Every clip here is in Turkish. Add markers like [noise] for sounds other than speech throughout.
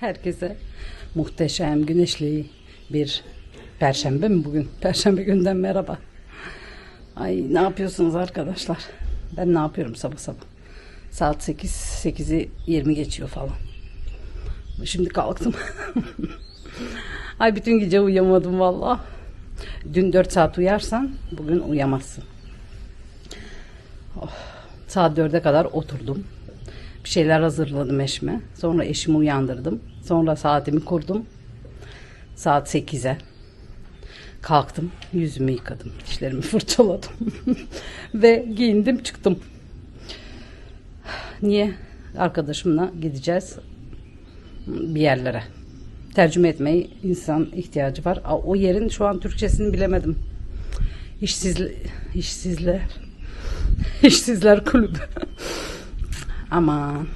Herkese muhteşem, güneşli bir perşembe mi bugün? Perşembe günden merhaba. Ay ne yapıyorsunuz arkadaşlar? Ben ne yapıyorum sabah sabah? Saat 8, 8'i 20 geçiyor falan. Şimdi kalktım. [laughs] Ay bütün gece uyuyamadım valla. Dün 4 saat uyarsan bugün uyamazsın. Oh, saat 4'e kadar oturdum. Bir şeyler hazırladım eşime. Sonra eşimi uyandırdım. Sonra saatimi kurdum. Saat 8'e. Kalktım. Yüzümü yıkadım. Dişlerimi [laughs] fırçaladım. [laughs] Ve giyindim çıktım. Niye? Arkadaşımla gideceğiz bir yerlere. Tercüme etmeyi insan ihtiyacı var. O yerin şu an Türkçesini bilemedim. İşsizler, işsizler, [laughs] işsizler kulübü. Aman,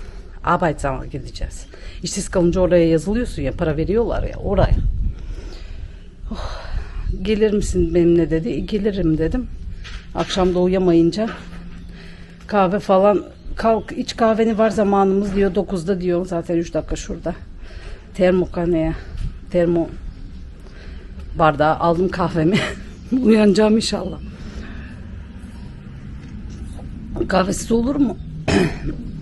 Arbeitsam'a gideceğiz. İşsiz kalınca oraya yazılıyorsun ya, para veriyorlar ya oraya. Oh, gelir misin benimle dedi. "E, Gelirim dedim. Akşam da uyuyamayınca kahve falan kalk iç kahveni var zamanımız diyor 9'da diyor zaten 3 dakika şurada termokaneye termo bardağı aldım kahvemi [laughs] uyanacağım inşallah kahvesiz olur mu [clears throat]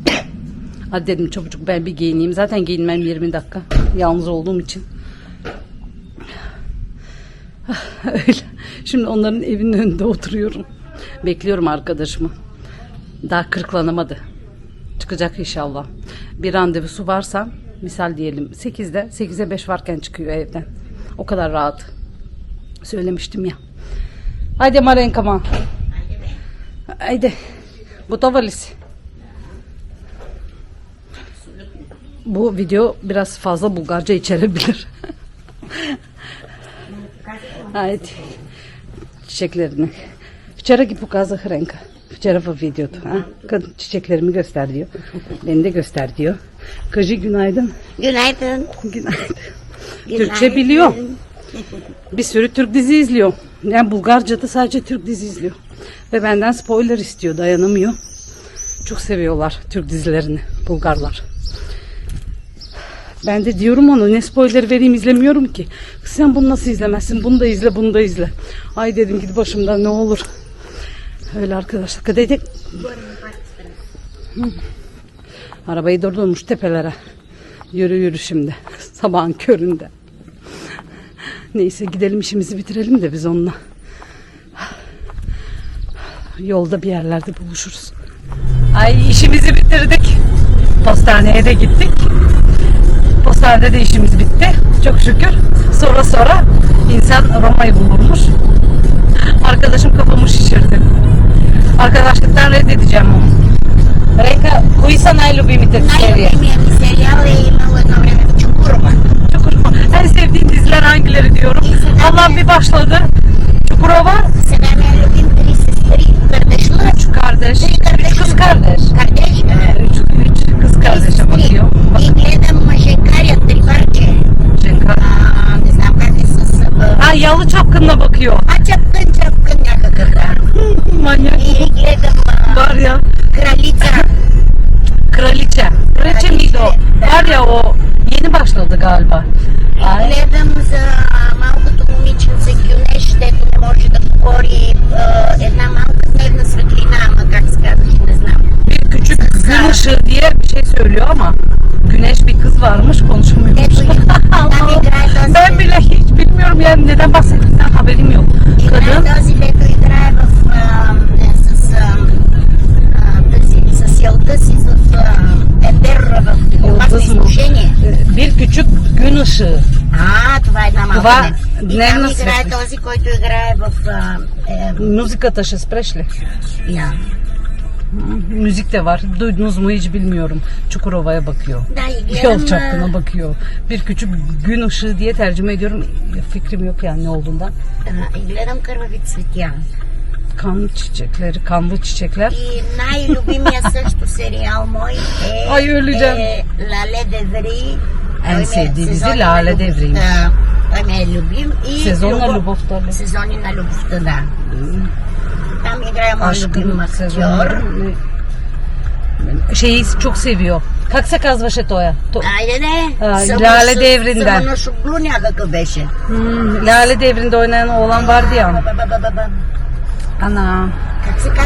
Hadi dedim çabucak ben bir giyineyim. Zaten giyinmem 20 dakika. Yalnız olduğum için. Ah, öyle. Şimdi onların evinin önünde oturuyorum. Bekliyorum arkadaşımı. Daha kırklanamadı. Çıkacak inşallah. Bir randevusu varsa misal diyelim 8'de 8'e 5 varken çıkıyor evden. O kadar rahat. Söylemiştim ya. Haydi Marenkama. Haydi. Bu tavalisi. Bu video biraz fazla Bulgarca içerebilir. Haydi. Çiçeklerini. Вчера ги показах Ренка. Вчера във videoda. Ha? Kadın çiçeklerimi göster diyor. Beni de göster diyor. Кажи günaydın. Günaydın. Günaydın. Türkçe biliyor. Bir sürü Türk dizi izliyor. Yani Bulgarca'da sadece Türk dizi izliyor. Ve benden spoiler istiyor. Dayanamıyor. Çok seviyorlar Türk dizilerini Bulgarlar. Ben de diyorum ona ne spoiler vereyim izlemiyorum ki. Sen bunu nasıl izlemezsin? Bunu da izle, bunu da izle. Ay dedim git başımdan ne olur. Öyle arkadaşlar. Kadaydık. Arabayı durdurmuş tepelere. Yürü yürü şimdi. [laughs] Sabahın köründe. Neyse gidelim işimizi bitirelim de biz onunla. Yolda bir yerlerde buluşuruz. Ay işimizi bitirdik. Postaneye de gittik. O sahne de işimiz bitti. Çok şükür. Sonra sonra insan Roma'yı bulurmuş. Arkadaşım kafamı şişirdi. Arkadaşlıktan reddedeceğim onu. Reka, koji su najljubimi te serije? Najljubimi mi serijali ima u jedno Çukurova. Çukurova. En sevdiğim diziler hangileri diyorum. Allah'ım bir başladı. Çukurova. Senem en ljubim tri sestri. Kardeşler. Üç kardeş. Üç kız kardeş. Kardeş. Ee, üç, üç kız kardeşe bakıyor. Bakın. Bak, И гледам мъжекаря, три парче. Şaka. А, не знам как е с... а, Ha, yalı çapkınla bakıyor. А чапкън, чапкън някакъв, да. Manyak. И гледам а, Var ya. Кралица. Kraliçe. Kraliçe miydi o? Var ya o yeni başladı galiba. Ay. Гледам за малкото момиче за Гюнеш, дето не може да покори а, една малка дневна светлина, ама как се казваше, не знам. Bir küçük gün ışığı diye bir şey söylüyor ama güneş bir kız varmış konuşamıyormuş. ben bile hiç bilmiyorum yani neden bahsettiğinden haberim yok. Kadın Bir küçük gün ışığı. А, това е една малка Това И там дневна играе светлина. този, който играе в... а, е, Музиката ще спреш ли? я. Müzik de var. Duydunuz mu hiç bilmiyorum. Çukurova'ya bakıyor. Да, и Yol гледам... а, çapkına bakıyor. Bir küçük gün ışığı diye tercüme ediyorum. Fikrim yok yani ne olduğundan. а, и гледам кървави цветя. Kan çiçekleri, kanlı çiçekler. И най-любимия също сериал мой е, Ай, öleceğim. е Лале Деври. En Той ми е sevdiği dizi сезони Lale на любов- Devri'ymiş. Да, Той ми е любим. И Сезон на любов- любовта ли? Сезони на любовта, да. Hem İbrahimoğlu Aşkın bilmez Şeyi çok seviyor. Kaksa kazvaşetoya. To- Aynen öyle. Ha, Lale Devri'nden. Sıvını şuklun ya kakı beşi. Hmm, Lale devrinde oynayan oğlan vardı ya. Ana.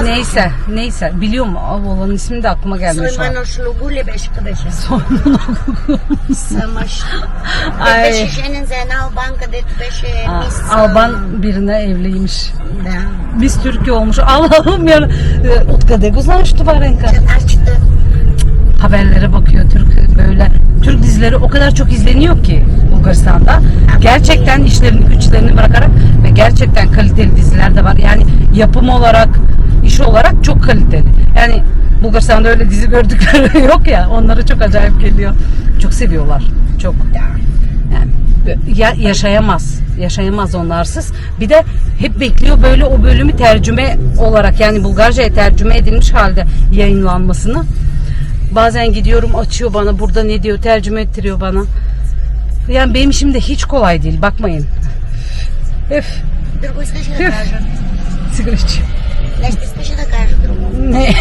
Neyse, neyse. Biliyor mu? Av olan ismi de aklıma gelmiyor şu an. Slimanoşlugule Beşiktaş'a. Sonunun Samaş. Ay. Beşişenin Zenal Banka dedi Beşe. Alban birine evliymiş. Ben. Biz Türkiye olmuş. Allah'ım ya. Ee, Utka de güzel şu tuvarenka. Haberlere bakıyor Türk böyle Türk dizileri o kadar çok izleniyor ki Bulgaristan'da. Gerçekten işlerini güçlerini bırakarak ve gerçekten kaliteli diziler de var. Yani yapım olarak, iş olarak çok kaliteli. Yani Bulgaristan'da öyle dizi gördükleri [laughs] yok ya. Onlara çok acayip geliyor. Çok seviyorlar. Çok. Ya, yaşayamaz. Yaşayamaz onlarsız. Bir de hep bekliyor böyle o bölümü tercüme olarak yani Bulgarca'ya tercüme edilmiş halde yayınlanmasını. Bazen gidiyorum açıyor bana burada ne diyor tercüme ettiriyor bana. Yani benim işim de hiç kolay değil bakmayın. Öf. Друго искаш ли да кажа? Sigara içeyim. Нещо искаш ли да кажа друго? Ne? [laughs]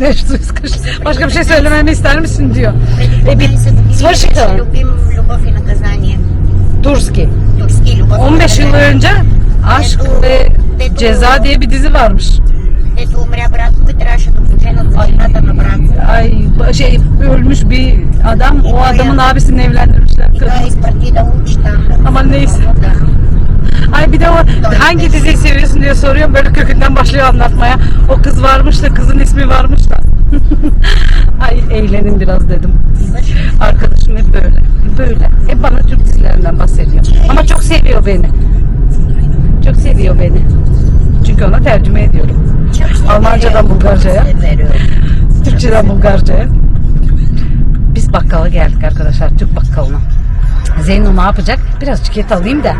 ne şu sıkış- Başka bir şey söylememi ister misin diyor. Преди E bir 15 години свършиха. беше любим Любов и наказание. Turski. Турски Любов и 15 yıl наказание. önce Aşk ve Ceza diye bir dizi varmış. dedesi umre bıraktı, tıraşını kucağına soymadını bıraktı. Ay şey ölmüş bir adam, o adamın abisini evlendirmişler. Kadın. Ama neyse. Ay bir de o hangi diziyi seviyorsun diye soruyorum böyle kökünden başlıyor anlatmaya. O kız varmış da kızın ismi varmış da. [laughs] Ay eğlenin biraz dedim. Arkadaşım hep böyle. Böyle. Hep bana Türk dizilerinden bahsediyor. Ama çok seviyor beni. Çok seviyor beni. Çünkü ona tercüme ediyorum. Çok. Almancadan Bulgarca'ya. Türkçeden Bulgarca'ya. Biz bakkala geldik arkadaşlar. Türk bakkalına. Zeyno ne yapacak? Biraz çikolata alayım da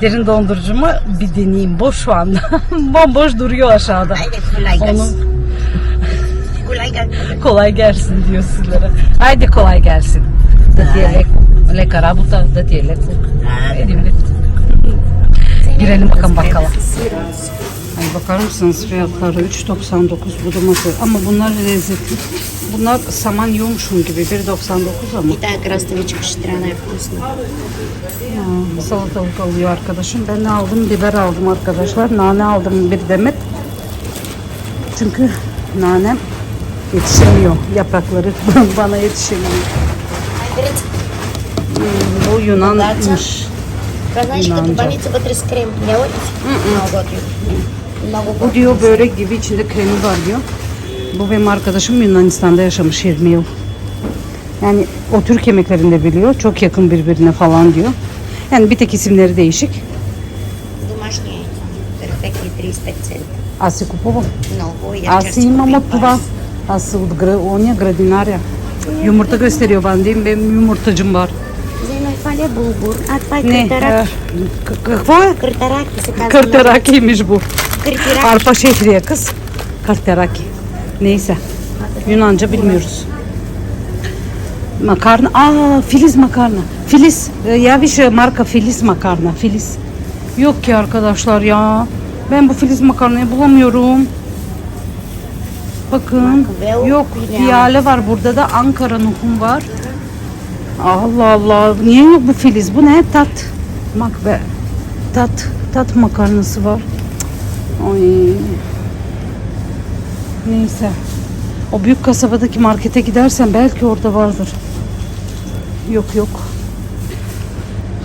derin dondurucumu bir deneyeyim. Boş şu anda. [laughs] Bomboş duruyor aşağıda. Haydi kolay Onu gelsin. Kolay gelsin. kolay gelsin diyor sizlere. Haydi kolay gelsin. Da diye lek, lek arabuta, da diye lek. Elimde. Girelim bakalım bakkala. Ay bakar mısınız fiyatları 3.99 bu domates ama bunlar lezzetli. Bunlar saman yiyormuşum gibi 1.99 ama И тая краставичка ще трябва най-вкусна. ya, salatalık alıyor arkadaşım. Ben ne aldım? Biber aldım arkadaşlar. Nane aldım bir demet. Çünkü nanem yetişemiyor. Yaprakları [laughs] bana yetişemiyor. Bu Yunanmış. Това знаеш като Нанджа. баница вътре с крем. Няма ли си? Много готино. Много Bu готино. diyor börek gibi içinde kremi var diyor. Bu benim arkadaşım Yunanistan'da yaşamış 20 yıl. Yani o Türk yemeklerini de biliyor. Çok yakın birbirine falan diyor. Yani bir tek isimleri değişik. Домашния е. Перфектни 35 цента. Аз си купувам. Много. И Аз вчера си си имам купих от това. пас. Аз от гра... ония градинаря. Yumurta gösteriyor bana değil mi? Benim yumurtacım var. Зено, и това ли е булгур? А, това е Ne? картараки. Е, к- Какво е? Картараки се казва. Karterakiymiş bu. Arpa şehri ya kız. Karteraki. Neyse. Yunanca bilmiyoruz. Makarna. Aa Filiz makarna. Filiz. Ee, ya bir şey marka Filiz makarna. Filiz. Yok ki arkadaşlar ya. Ben bu Filiz makarnayı bulamıyorum. Bakın. Yok. Fiyale var burada da. Ankara nuhum var. Allah Allah. Niye yok bu Filiz? Bu ne? Tat. Makbe. Tat. Tat makarnası var. Oy. Neyse. O büyük kasabadaki markete gidersen belki orada vardır. Yok yok.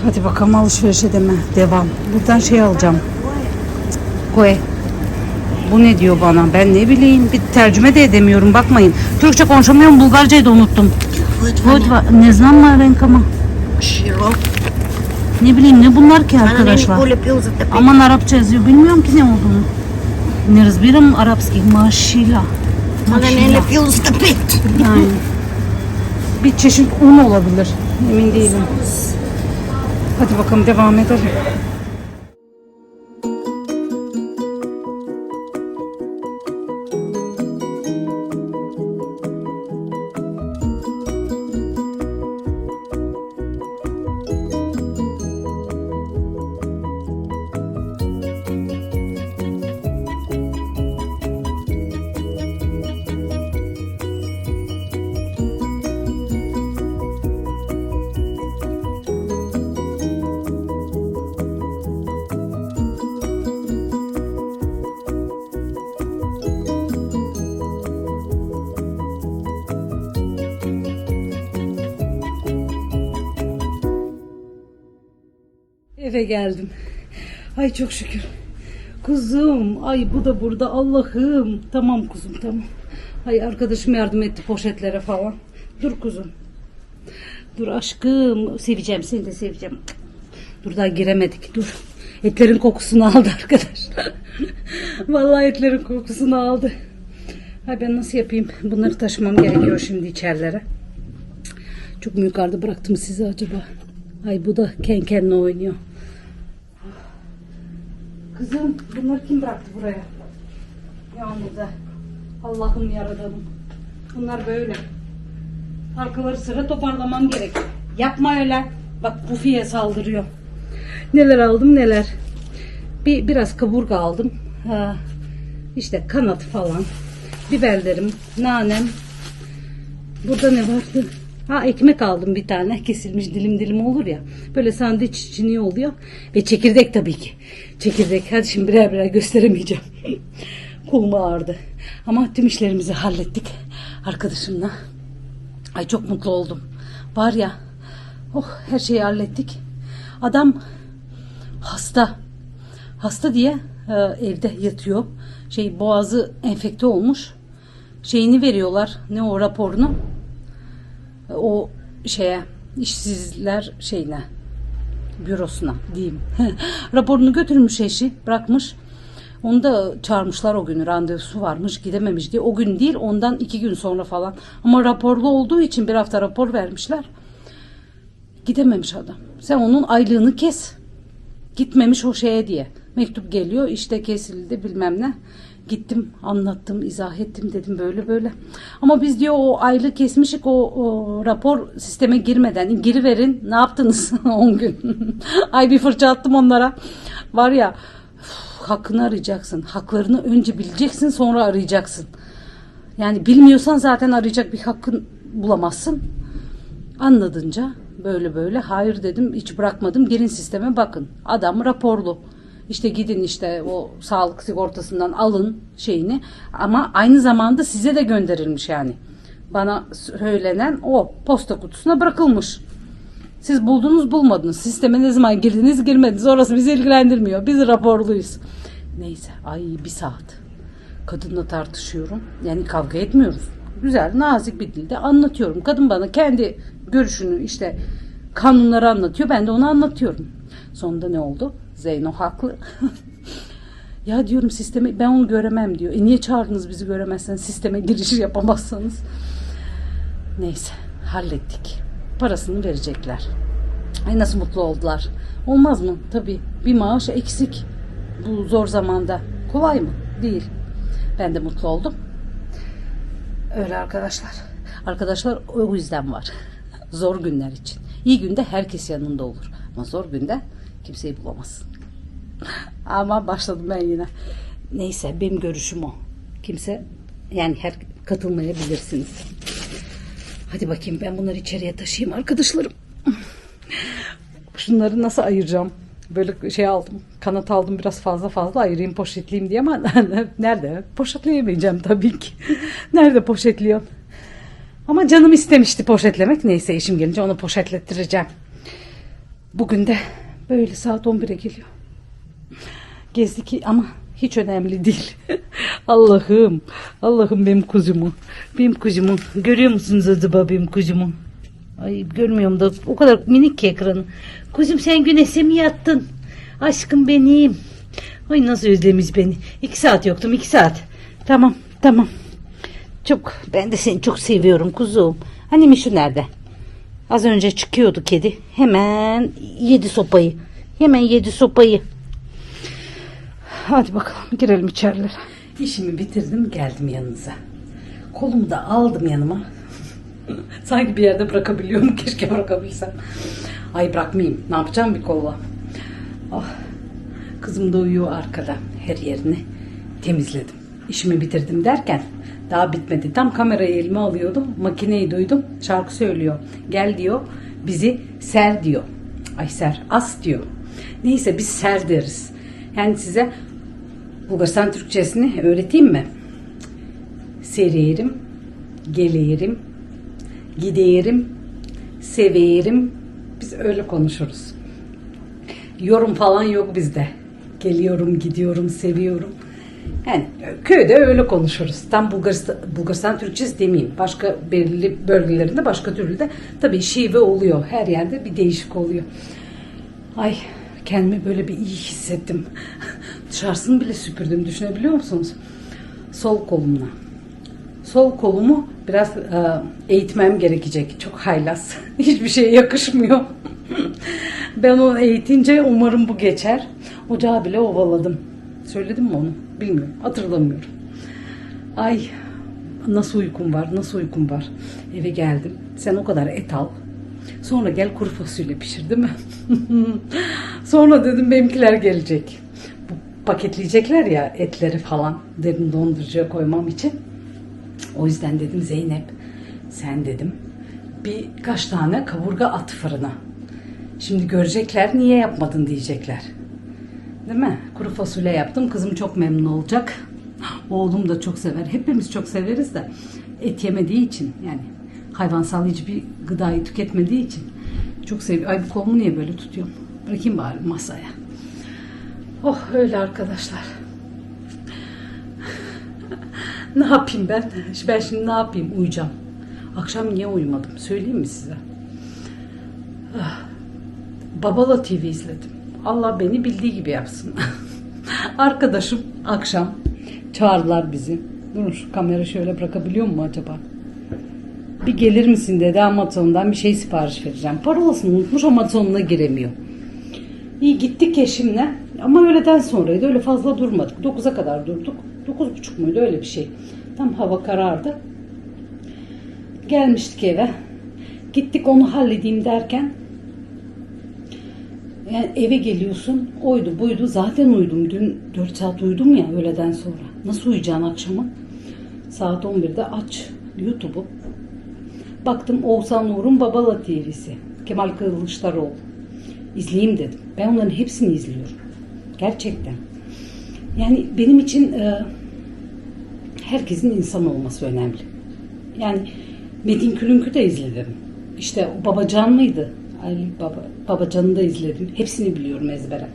Hadi bakalım alışverişe deme. Devam. Buradan şey alacağım. Koe. Bu ne diyor bana? Ben ne bileyim. Bir tercüme de edemiyorum. Bakmayın. Türkçe konuşamıyorum. Bulgarcayı da unuttum. Ne znam mı renk ama? Şirok. Şey Ne bileyim ne bunlar ki Това на мен arkadaşlar. Николя пил за тъпи. Aman Arapça yazıyor. Bilmiyorum ki ne olduğunu. Ne разбирам арабски. Maşila. Това на мен е пил за тъпет. Yani bir çeşit un olabilir. Emin değilim. Hadi bakalım devam edelim. Eve geldim. Ay çok şükür. Kuzum, ay bu da burada Allah'ım. Tamam kuzum tamam. Ay arkadaşım yardım etti poşetlere falan. Dur kuzum. Dur aşkım. Seveceğim seni de seveceğim. Dur daha giremedik dur. Etlerin kokusunu aldı arkadaşlar. [laughs] Vallahi etlerin kokusunu aldı. Ay ben nasıl yapayım? Bunları taşımam gerekiyor şimdi içerilere. Çok mu yukarıda bıraktım sizi acaba? Ay bu da ken kenle oynuyor. Kızım bunları kim bıraktı buraya? Yağmurda. Allah'ım yaradanım. Bunlar böyle. Arkaları sıra toparlamam gerek. Yapma öyle. Bak Bufi'ye saldırıyor. Neler aldım neler. Bir biraz kaburga aldım. Ha, işte kanat falan. Biberlerim, nanem. Burada ne vardı? Ha ekmek aldım bir tane. Kesilmiş dilim dilim olur ya. Böyle sandviç için oluyor. Ve çekirdek tabii ki. Çekirdek. Hadi şimdi birer birer gösteremeyeceğim. [laughs] Kolum ağrıdı. Ama tüm işlerimizi hallettik. Arkadaşımla. Ay çok mutlu oldum. Var ya. Oh her şeyi hallettik. Adam hasta. Hasta diye e, evde yatıyor. Şey boğazı enfekte olmuş. Şeyini veriyorlar. Ne o raporunu? O şeye işsizler şeyine bürosuna diyeyim. [laughs] Raporunu götürmüş eşi bırakmış. Onu da çağırmışlar o gün randevusu varmış gidememiş diye. O gün değil ondan iki gün sonra falan. Ama raporlu olduğu için bir hafta rapor vermişler. Gidememiş adam. Sen onun aylığını kes. Gitmemiş o şeye diye. Mektup geliyor işte kesildi bilmem ne. Gittim anlattım izah ettim dedim böyle böyle. Ama biz diyor o aylık kesmişik o, o rapor sisteme girmeden giri verin ne yaptınız [laughs] 10 gün. Ay bir fırça attım onlara. Var ya hakkını arayacaksın. Haklarını önce bileceksin sonra arayacaksın. Yani bilmiyorsan zaten arayacak bir hakkın bulamazsın. Anladınca böyle böyle hayır dedim hiç bırakmadım girin sisteme bakın. Adam raporlu. İşte gidin işte o sağlık sigortasından alın şeyini ama aynı zamanda size de gönderilmiş yani. Bana söylenen o posta kutusuna bırakılmış. Siz buldunuz bulmadınız. Sisteme ne zaman girdiniz girmediniz. Orası bizi ilgilendirmiyor. Biz raporluyuz. Neyse ay bir saat. Kadınla tartışıyorum. Yani kavga etmiyoruz. Güzel nazik bir dilde anlatıyorum. Kadın bana kendi görüşünü işte kanunları anlatıyor. Ben de onu anlatıyorum. Sonunda ne oldu? Zeyno haklı. ya diyorum sisteme ben onu göremem diyor. E niye çağırdınız bizi göremezseniz sisteme giriş yapamazsanız. Neyse hallettik. Parasını verecekler. Ay nasıl mutlu oldular. Olmaz mı? Tabii bir maaş eksik. Bu zor zamanda. Kolay mı? Değil. Ben de mutlu oldum. Öyle arkadaşlar. Arkadaşlar o yüzden var. Zor günler için. İyi günde herkes yanında olur. Ama zor günde kimseyi bulamazsın. Ama başladım ben yine. Neyse benim görüşüm o. Kimse yani her katılmayabilirsiniz. Hadi bakayım ben bunları içeriye taşıyayım arkadaşlarım. Şunları nasıl ayıracağım? Böyle şey aldım. Kanat aldım biraz fazla fazla ayırayım poşetleyeyim diye ama [laughs] nerede? Poşetleyemeyeceğim tabii ki. nerede poşetliyorum? Ama canım istemişti poşetlemek. Neyse işim gelince onu poşetlettireceğim. Bugün de böyle saat 11'e geliyor. Gezdik ama hiç önemli değil. [laughs] Allah'ım. Allah'ım benim kuzumu. Benim kuzumu. Görüyor musunuz acaba benim kuzumu? Ay görmüyorum da o kadar minik ki ekranı. Kuzum sen güneşe mi yattın? Aşkım benim. Ay nasıl özlemiş beni. İki saat yoktum iki saat. Tamam tamam. Çok ben de seni çok seviyorum kuzum. Hani Mişu nerede? Az önce çıkıyordu kedi. Hemen yedi sopayı. Hemen yedi sopayı. Hadi bakalım girelim içerilere. İşimi bitirdim geldim yanınıza. Kolumu da aldım yanıma. [laughs] Sanki bir yerde bırakabiliyorum. Keşke bırakabilsem. Ay bırakmayayım. Ne yapacağım bir kolla? Ah, kızım da uyuyor arkada. Her yerini temizledim. İşimi bitirdim derken daha bitmedi. Tam kamerayı elime alıyordum. Makineyi duydum. Şarkı söylüyor. Gel diyor. Bizi ser diyor. Ay ser. As diyor. Neyse biz ser deriz. Yani size Bulgaristan Türkçesini öğreteyim mi? Sererim, geleyerim, gideyerim, seveyerim. Biz öyle konuşuruz. yorum falan yok bizde. Geliyorum, gidiyorum, seviyorum. Yani köyde öyle konuşuruz. Tam Bulgaristan, Bulgaristan Türkçesi demeyeyim. Başka belirli bölgelerinde başka türlü de tabii şive oluyor. Her yerde bir değişik oluyor. Ay kendimi böyle bir iyi hissettim. [laughs] Dışarısını bile süpürdüm. Düşünebiliyor musunuz? Sol kolumla. Sol kolumu biraz e, eğitmem gerekecek. Çok haylaz. [laughs] Hiçbir şeye yakışmıyor. [laughs] ben onu eğitince umarım bu geçer. Ocağı bile ovaladım. Söyledim mi onu? Bilmiyorum. Hatırlamıyorum. Ay nasıl uykum var, nasıl uykum var. Eve geldim. Sen o kadar et al. Sonra gel kuru fasulye pişir değil mi? [laughs] Sonra dedim benimkiler gelecek. Bu paketleyecekler ya etleri falan derin dondurucuya koymam için. O yüzden dedim Zeynep sen dedim birkaç tane kaburga at fırına. Şimdi görecekler niye yapmadın diyecekler. Değil mi? Kuru fasulye yaptım. Kızım çok memnun olacak. Oğlum da çok sever. Hepimiz çok severiz de et yemediği için yani hayvansal hiçbir gıdayı tüketmediği için çok seviyor. Ay bu kolumu niye böyle tutuyorum? Bırakayım bari masaya. Oh öyle arkadaşlar. [laughs] ne yapayım ben? Ben şimdi ne yapayım? Uyuyacağım. Akşam niye uyumadım? Söyleyeyim mi size? Ah, Babala TV izledim. Allah beni bildiği gibi yapsın. [laughs] Arkadaşım akşam çağırdılar bizi. Durun şu kamera şöyle bırakabiliyor mu acaba? Bir gelir misin dedi Amazon'dan bir şey sipariş vereceğim. Parolasını unutmuş Amazon'una giremiyor. İyi gittik eşimle ama öğleden sonraydı öyle fazla durmadık. 9'a kadar durduk. 9.30 muydu öyle bir şey. Tam hava karardı. Gelmiştik eve. Gittik onu halledeyim derken yani eve geliyorsun oydu buydu zaten uyudum. Dün 4 saat uyudum ya öğleden sonra. Nasıl uyuyacaksın akşama? Saat 11'de aç YouTube'u. Baktım Oğuzhan Uğur'un Babala TV'si. Kemal Kılıçdaroğlu. İzleyeyim dedim. Ben onların hepsini izliyorum. Gerçekten. Yani benim için e, herkesin insan olması önemli. Yani Metin Külünk'ü de izledim. İşte Babacan mıydı? Ali Baba, Babacan'ı da izledim. Hepsini biliyorum ezbere.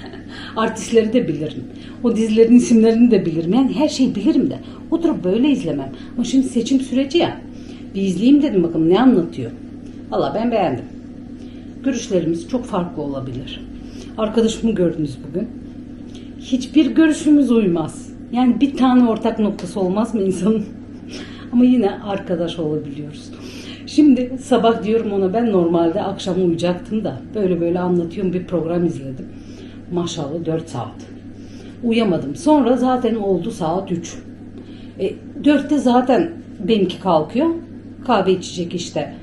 [laughs] Artistleri de bilirim. O dizilerin isimlerini de bilirim. Yani her şeyi bilirim de. Oturup böyle izlemem. Ama şimdi seçim süreci ya. Bir izleyeyim dedim bakalım ne anlatıyor. Valla ben beğendim. Görüşlerimiz çok farklı olabilir. Arkadaşımı gördünüz bugün. Hiçbir görüşümüz uymaz. Yani bir tane ortak noktası olmaz mı insanın? [laughs] Ama yine arkadaş olabiliyoruz. Şimdi sabah diyorum ona ben normalde akşam uyuyacaktım da böyle böyle anlatıyorum bir program izledim. Maşallah 4 saat. Uyamadım. Sonra zaten oldu saat 3. E, 4'te zaten benimki kalkıyor. Kahve içecek işte.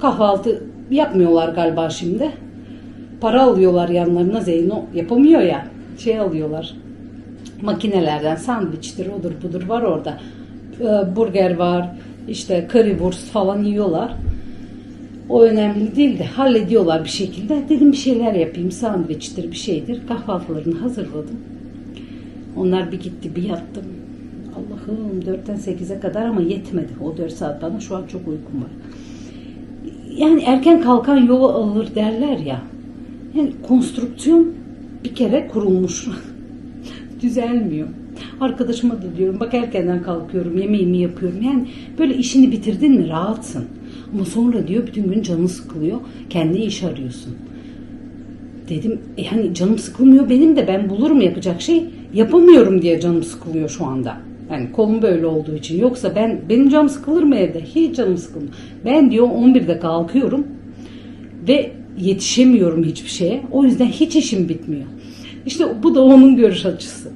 Kahvaltı yapmıyorlar galiba şimdi. Para alıyorlar yanlarına Zeyno yapamıyor ya. Şey alıyorlar. Makinelerden sandviçtir odur budur var orada. E, burger var. İşte currywurst falan yiyorlar. O önemli değil de hallediyorlar bir şekilde. Dedim bir şeyler yapayım. Sandviçtir bir şeydir. Kahvaltılarını hazırladım. Onlar bir gitti bir yattım. Allah'ım 4'ten 8'e kadar ama yetmedi. O 4 saat bana şu an çok uykum var. Yani erken kalkan yolu alır derler ya. Yani konstrüksiyon bir kere kurulmuş. [laughs] Düzelmiyor. Arkadaşıma da diyorum bak erkenden kalkıyorum yemeğimi yapıyorum. Yani böyle işini bitirdin mi rahatsın. Ama sonra diyor bütün gün canı sıkılıyor. Kendi iş arıyorsun. Dedim e hani canım sıkılmıyor benim de ben bulurum yapacak şey. Yapamıyorum diye canım sıkılıyor şu anda. Yani kolum böyle olduğu için. Yoksa ben benim canım sıkılır mı evde? Hiç canım sıkılmıyor. Ben diyor 11'de kalkıyorum ve yetişemiyorum hiçbir şeye. O yüzden hiç işim bitmiyor. İşte bu da onun görüş açısı.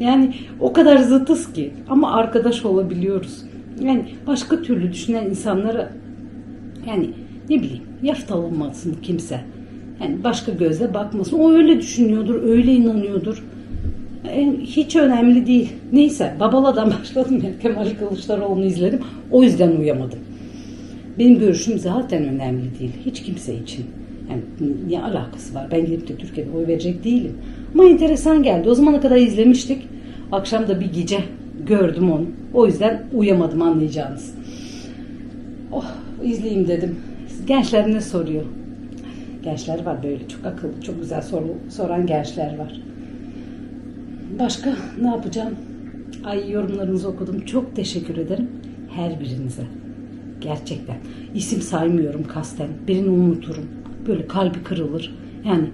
Yani o kadar zıtız ki ama arkadaş olabiliyoruz. Yani başka türlü düşünen insanlara yani ne bileyim yaftalanmasın kimse. Yani başka gözle bakmasın. O öyle düşünüyordur, öyle inanıyordur. Yani hiç önemli değil. Neyse Babala'dan başladım ya Kemal Kılıçdaroğlu'nu izledim. O yüzden uyamadım. Benim görüşüm zaten önemli değil. Hiç kimse için. Yani ne alakası var? Ben gidip de Türkiye'de oy verecek değilim. Ama enteresan geldi. O zamana kadar izlemiştik. Akşam da bir gece gördüm onu. O yüzden uyamadım anlayacağınız. Oh izleyeyim dedim. Gençler ne soruyor? Gençler var böyle çok akıllı, çok güzel soru soran gençler var. Başka ne yapacağım? Ay yorumlarınızı okudum. Çok teşekkür ederim her birinize. Gerçekten. İsim saymıyorum kasten. Birini unuturum. Böyle kalbi kırılır. Yani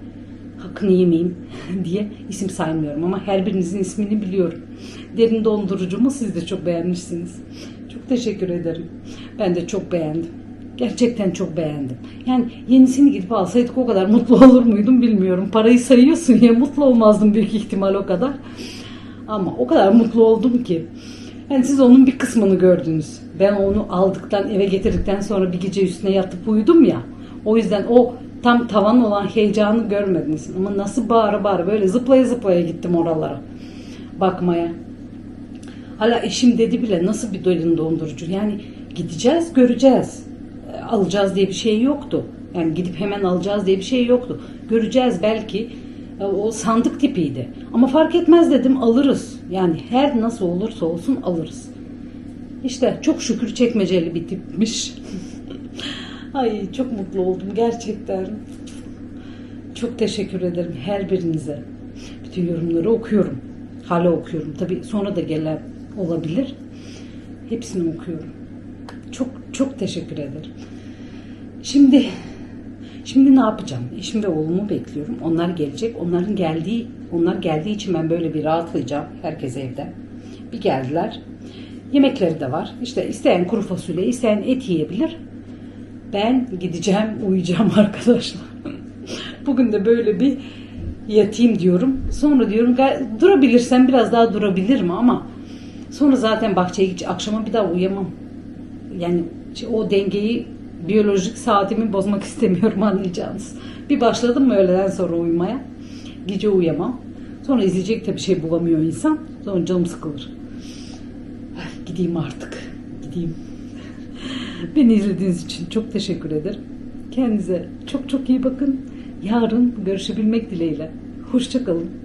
hakkını yemeyeyim [laughs] diye isim saymıyorum ama her birinizin ismini biliyorum. Derin dondurucumu siz de çok beğenmişsiniz. Çok teşekkür ederim. Ben de çok beğendim. Gerçekten çok beğendim. Yani yenisini gidip alsaydık o kadar mutlu [laughs] olur muydum bilmiyorum. Parayı sayıyorsun ya mutlu olmazdım büyük ihtimal o kadar. Ama o kadar mutlu oldum ki. Yani siz onun bir kısmını gördünüz. Ben onu aldıktan eve getirdikten sonra bir gece üstüne yatıp uyudum ya. O yüzden o tam tavan olan heyecanı görmediniz. Ama nasıl bağıra bağıra böyle zıplaya zıplaya gittim oralara. Bakmaya. Hala eşim dedi bile nasıl bir derin dondurucu. Yani gideceğiz göreceğiz. E, Alacağız diye bir şey yoktu. Yani gidip hemen alacağız diye bir şey yoktu. Göreceğiz belki. E, O sandık tipiydi. Ama fark etmez dedim alırız. Yani her nasıl olursa olsun alırız. İşte çok şükür çekmeceli bir tipmiş. Ay çok mutlu oldum gerçekten. Çok teşekkür ederim her birinize. Bütün yorumları okuyorum. Hala okuyorum. Tabii sonra da gelen olabilir. Hepsini okuyorum. Çok çok teşekkür ederim. Şimdi şimdi ne yapacağım? Eşim ve oğlumu bekliyorum. Onlar gelecek. Onların geldiği onlar geldiği için ben böyle bir rahatlayacağım. Herkes evde. Bir geldiler. Yemekleri de var. İşte isteyen kuru fasulye, isteyen et yiyebilir. Ben gideceğim, uyuyacağım [laughs] arkadaşlar. Bugün de böyle bir yatayım diyorum. Sonra diyorum "Gay- durabilirsem biraz daha durabilirim ama sonra zaten bahçeye gideceğim. Akşama bir daha uyuyamam. Yani şey, o dengeyi biyolojik saatimi bozmak [laughs] istemiyorum anlayacağınız. Bir başladım mı öğleden sonra uyumaya. Gece uyuyamam. Sonra izleyecek de bir şey bulamıyor insan. Sonra canım sıkılır. Ay, gideyim artık. Gideyim. [laughs] Beni izlediğiniz için çok teşekkür ederim. Kendinize çok çok iyi bakın. Yarın görüşebilmek dileğiyle. Hoşçakalın.